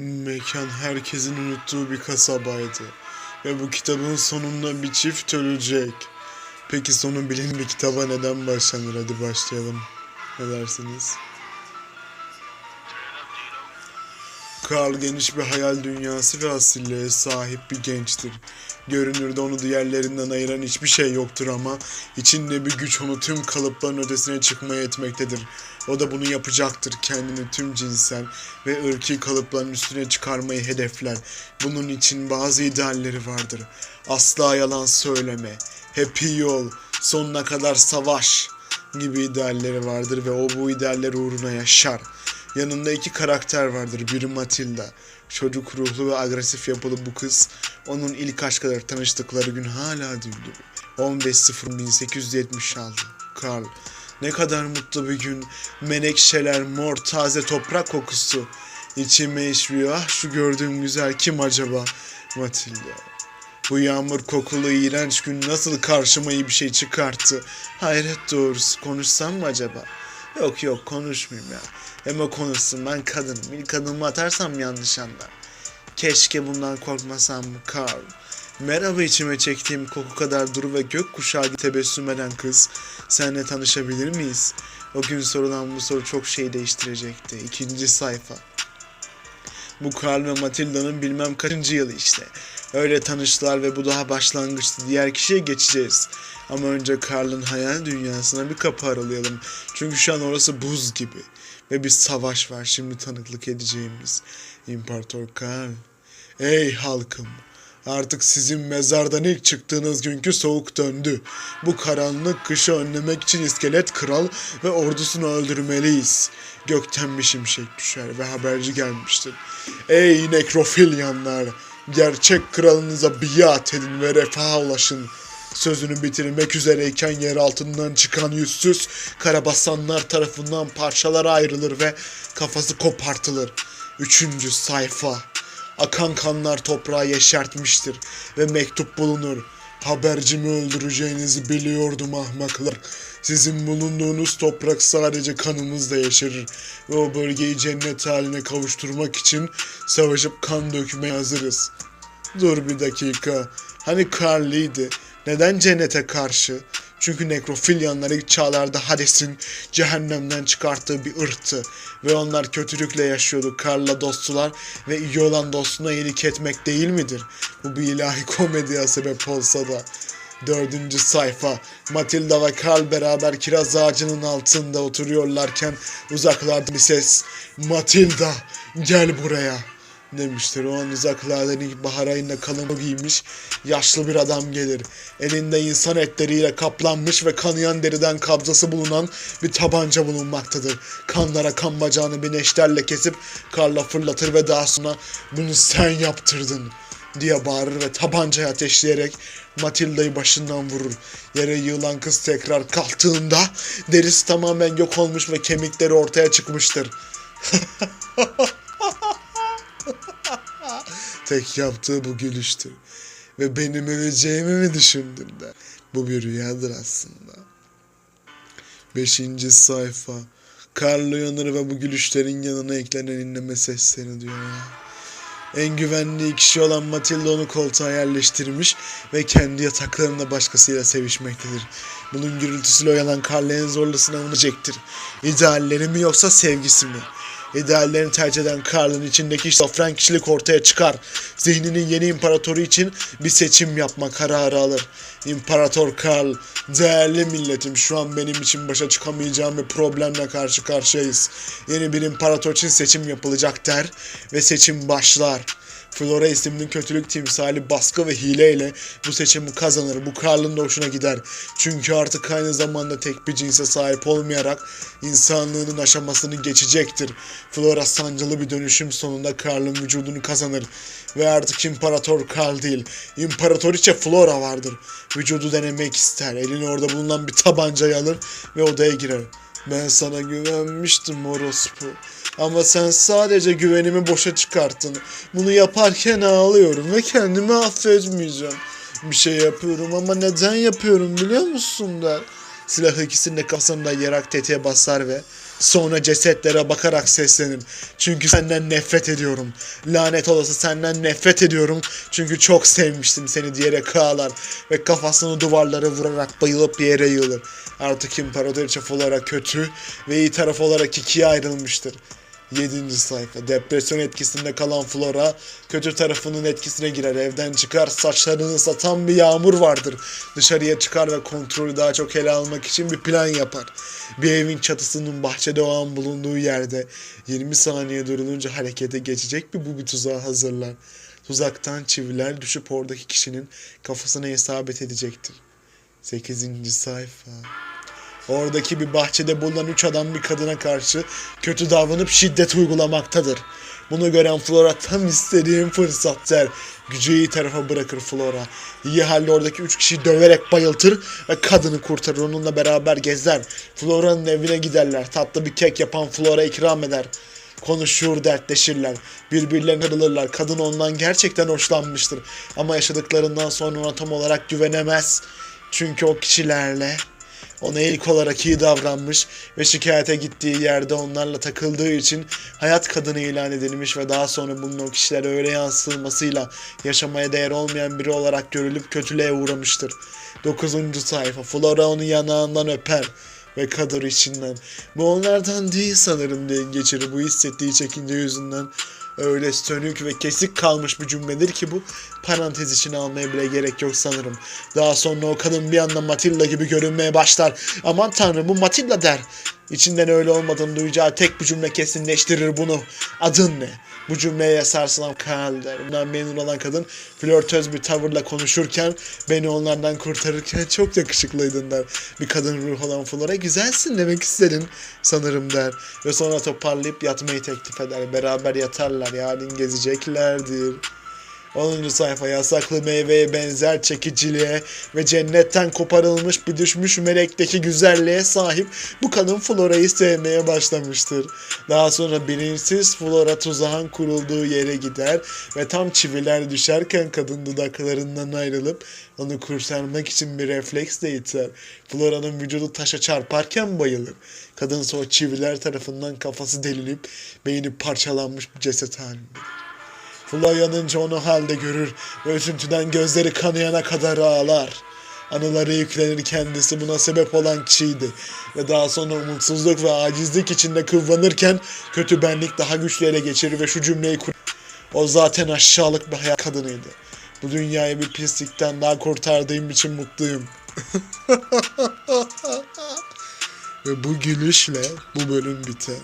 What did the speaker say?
Mekan herkesin unuttuğu bir kasabaydı. Ve bu kitabın sonunda bir çift ölecek. Peki sonu bilin bir kitaba neden başlanır? Hadi başlayalım. Ne dersiniz? Karl geniş bir hayal dünyası ve asilliğe sahip bir gençtir. Görünürde onu diğerlerinden ayıran hiçbir şey yoktur ama içinde bir güç onu tüm kalıpların ötesine çıkmaya etmektedir. O da bunu yapacaktır. Kendini tüm cinsel ve ırki kalıpların üstüne çıkarmayı hedefler. Bunun için bazı idealleri vardır. Asla yalan söyleme, hep iyi ol, sonuna kadar savaş gibi idealleri vardır ve o bu idealler uğruna yaşar. Yanında iki karakter vardır. Biri Matilda. Çocuk ruhlu ve agresif yapılı bu kız. Onun ilk aşkları tanıştıkları gün hala duyulur. 15.01876 Karl. Ne kadar mutlu bir gün. Menekşeler, mor, taze toprak kokusu. İçime işliyor. Ah şu gördüğüm güzel kim acaba? Matilda. Bu yağmur kokulu iğrenç gün nasıl karşıma iyi bir şey çıkarttı? Hayret doğrusu konuşsam mı acaba? Yok yok konuşmayayım ya. O konuşsun ben kadınım. İlk adımı atarsam yanlış anlar. Keşke bundan korkmasam mı Carl? Merhaba içime çektiğim koku kadar duru ve gökkuşağı gibi tebessüm eden kız. Seninle tanışabilir miyiz? O gün sorulan bu soru çok şey değiştirecekti. İkinci sayfa. Bu Carl ve Matilda'nın bilmem kaçıncı yılı işte. Öyle tanıştılar ve bu daha başlangıçtı. Diğer kişiye geçeceğiz. Ama önce Carl'ın hayal dünyasına bir kapı aralayalım. Çünkü şu an orası buz gibi. Ve bir savaş var şimdi tanıklık edeceğimiz. İmparator Karl. Ey halkım! Artık sizin mezardan ilk çıktığınız günkü soğuk döndü. Bu karanlık kışı önlemek için iskelet kral ve ordusunu öldürmeliyiz. Gökten bir şimşek düşer ve haberci gelmiştir. Ey nekrofilyanlar! Gerçek kralınıza biat edin ve refaha ulaşın. Sözünü bitirmek üzereyken yer altından çıkan yüzsüz karabasanlar tarafından parçalara ayrılır ve kafası kopartılır. Üçüncü sayfa. Akan kanlar toprağı yeşertmiştir ve mektup bulunur. Habercimi öldüreceğinizi biliyordum ahmaklar. Sizin bulunduğunuz toprak sadece kanımızla yeşerir ve o bölgeyi cennet haline kavuşturmak için savaşıp kan dökmeye hazırız. Dur bir dakika. Hani Carly'di. Neden cennete karşı? Çünkü nekrofilyanlar ilk çağlarda Hades'in cehennemden çıkarttığı bir ırktı. Ve onlar kötülükle yaşıyordu. Karl'la dosttular ve iyi olan dostuna iyilik etmek değil midir? Bu bir ilahi komediye sebep olsa da. Dördüncü sayfa. Matilda ve Karl beraber kiraz ağacının altında oturuyorlarken uzaklarda bir ses. Matilda gel buraya demiştir. O an uzaklardan ilk bahar ayında kalın giymiş yaşlı bir adam gelir. Elinde insan etleriyle kaplanmış ve kanayan deriden kabzası bulunan bir tabanca bulunmaktadır. Kanlara kan bacağını bir neşterle kesip karla fırlatır ve daha sonra bunu sen yaptırdın diye bağırır ve tabancayı ateşleyerek Matilda'yı başından vurur. Yere yığılan kız tekrar kalktığında derisi tamamen yok olmuş ve kemikleri ortaya çıkmıştır. Tek yaptığı bu gülüştür. Ve benim öleceğimi mi düşündün de? Bu bir rüyadır aslında. Beşinci sayfa. Karlı uyanır ve bu gülüşlerin yanına eklenen inleme seslerini duyuyor. En güvenli kişi olan Matilda onu koltuğa yerleştirmiş ve kendi yataklarında başkasıyla sevişmektedir. Bunun gürültüsüyle uyanan Karl en zorlu sınavını çektir. İdealleri mi yoksa sevgisi mi? İdeallerini tercih eden Karl'ın içindeki şofren kişilik ortaya çıkar. Zihninin yeni imparatoru için bir seçim yapma kararı alır. İmparator Karl, değerli milletim şu an benim için başa çıkamayacağım bir problemle karşı karşıyayız. Yeni bir imparator için seçim yapılacak der ve seçim başlar. Flora isimli kötülük timsali baskı ve hileyle bu seçimi kazanır. Bu Karl'ın da hoşuna gider. Çünkü artık aynı zamanda tek bir cinse sahip olmayarak insanlığının aşamasını geçecektir. Flora sancılı bir dönüşüm sonunda Karl'ın vücudunu kazanır. Ve artık İmparator Karl değil, İmparatoriçe Flora vardır. Vücudu denemek ister. Elini orada bulunan bir tabancayı alır ve odaya girer. Ben sana güvenmiştim orospu. Ama sen sadece güvenimi boşa çıkarttın. Bunu yaparken ağlıyorum ve kendimi affetmeyeceğim. Bir şey yapıyorum ama neden yapıyorum biliyor musun der. Silahı ikisinin de kafasında yarak tetiğe basar ve Sonra cesetlere bakarak seslenir. Çünkü senden nefret ediyorum. Lanet olası senden nefret ediyorum. Çünkü çok sevmiştim seni diyerek ağlar. Ve kafasını duvarlara vurarak bayılıp yere yığılır. Artık İmparatoriçe olarak kötü ve iyi taraf olarak ikiye ayrılmıştır. 7. sayfa. Depresyon etkisinde kalan Flora kötü tarafının etkisine girer. Evden çıkar. Saçlarını satan bir yağmur vardır. Dışarıya çıkar ve kontrolü daha çok ele almak için bir plan yapar. Bir evin çatısının bahçede o an bulunduğu yerde 20 saniye durulunca harekete geçecek bir bu bir tuzağı hazırlar. Tuzaktan çiviler düşüp oradaki kişinin kafasına isabet edecektir. 8. sayfa. Oradaki bir bahçede bulunan üç adam bir kadına karşı kötü davranıp şiddet uygulamaktadır. Bunu gören Flora tam istediğim fırsat der. Gücü iyi tarafa bırakır Flora. İyi halde oradaki üç kişiyi döverek bayıltır ve kadını kurtarır. Onunla beraber gezer. Flora'nın evine giderler. Tatlı bir kek yapan Flora ikram eder. Konuşur, dertleşirler. Birbirlerine kırılırlar. Kadın ondan gerçekten hoşlanmıştır. Ama yaşadıklarından sonra ona tam olarak güvenemez. Çünkü o kişilerle ona ilk olarak iyi davranmış ve şikayete gittiği yerde onlarla takıldığı için hayat kadını ilan edilmiş ve daha sonra bunun o kişilere öyle yansıtılmasıyla yaşamaya değer olmayan biri olarak görülüp kötülüğe uğramıştır. 9. sayfa Flora onu yanağından öper ve kadar içinden. Bu onlardan değil sanırım diye geçirir bu hissettiği çekince yüzünden. Öyle sönük ve kesik kalmış bir cümledir ki bu parantez içine almaya bile gerek yok sanırım. Daha sonra o kadın bir anda Matilda gibi görünmeye başlar. Aman tanrım bu Matilda der. İçinden öyle olmadığını duyacağı tek bir cümle kesinleştirir bunu. Adın ne? Bu cümleye sarsılan Karl der. Bundan memnun olan kadın flörtöz bir tavırla konuşurken beni onlardan kurtarırken çok yakışıklıydın der. Bir kadın ruh olan Flora güzelsin demek istedin sanırım der. Ve sonra toparlayıp yatmayı teklif eder. Beraber yatarlar yarın gezeceklerdir. 10. sayfa yasaklı meyveye benzer çekiciliğe ve cennetten koparılmış bir düşmüş melekteki güzelliğe sahip bu kadın Flora'yı sevmeye başlamıştır. Daha sonra bilinçsiz Flora tuzağın kurulduğu yere gider ve tam çiviler düşerken kadın dudaklarından ayrılıp onu kurtarmak için bir refleksle iter. Flora'nın vücudu taşa çarparken bayılır. Kadınsa o çiviler tarafından kafası delinip beyni parçalanmış bir ceset halinde. Fula yanınca onu halde görür ve üzüntüden gözleri kanayana kadar ağlar. Anıları yüklenir kendisi buna sebep olan kişiydi. Ve daha sonra umutsuzluk ve acizlik içinde kıvranırken kötü benlik daha güçlü ele geçirir ve şu cümleyi kur... O zaten aşağılık bir hayat kadınıydı. Bu dünyayı bir pislikten daha kurtardığım için mutluyum. ve bu gülüşle bu bölüm biter.